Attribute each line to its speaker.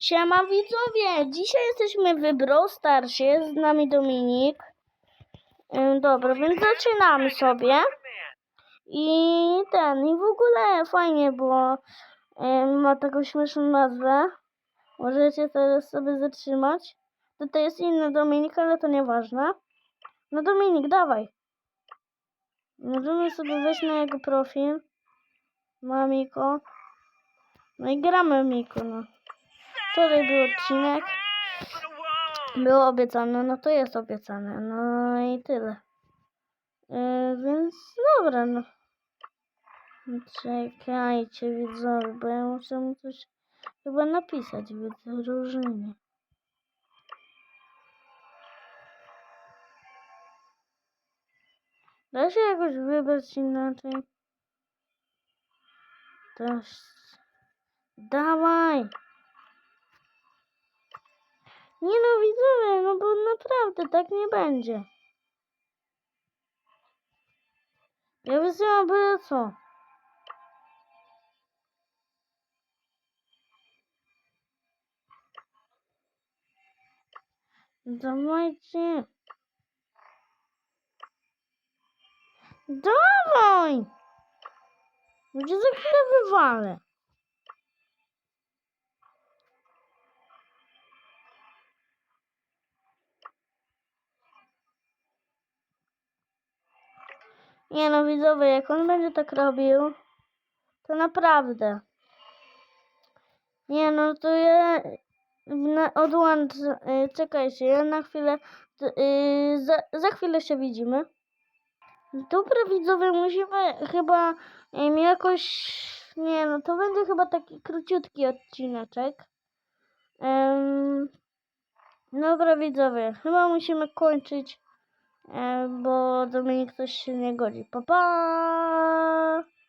Speaker 1: Siema widzowie, dzisiaj jesteśmy w Brawl Starsie, jest z nami Dominik. Dobra, więc zaczynamy sobie. I ten, i w ogóle fajnie było. Ma taką śmieszną nazwę. Możecie teraz sobie zatrzymać. Tutaj jest inny Dominik, ale to nieważne. No Dominik, dawaj. Możemy sobie wejść na jego profil. Ma Miko. No i gramy Miko, no. Wczoraj był odcinek. Było obiecane, no to jest obiecane. No i tyle. Yy, więc dobra, no. Czekajcie widzowie, bo ja muszę mu coś chyba napisać w wyróżnienie. Da się jakoś wybrać inaczej? Też. Dawaj! Nie no widzowie, no bo naprawdę tak nie będzie. Ja wysyłam byle co. Dawajcie. Dawaj! Gdzie za chwilę wywalę? Nie no widzowie, jak on będzie tak robił, to naprawdę. Nie no, to ja na, odłączę, y, czekajcie, ja na chwilę, y, za, za chwilę się widzimy. Dobra widzowie, musimy chyba em, jakoś, nie no, to będzie chyba taki króciutki odcineczek. Em, dobra widzowie, chyba musimy kończyć. E, Dominik coś się nie godzi. Pa, pa!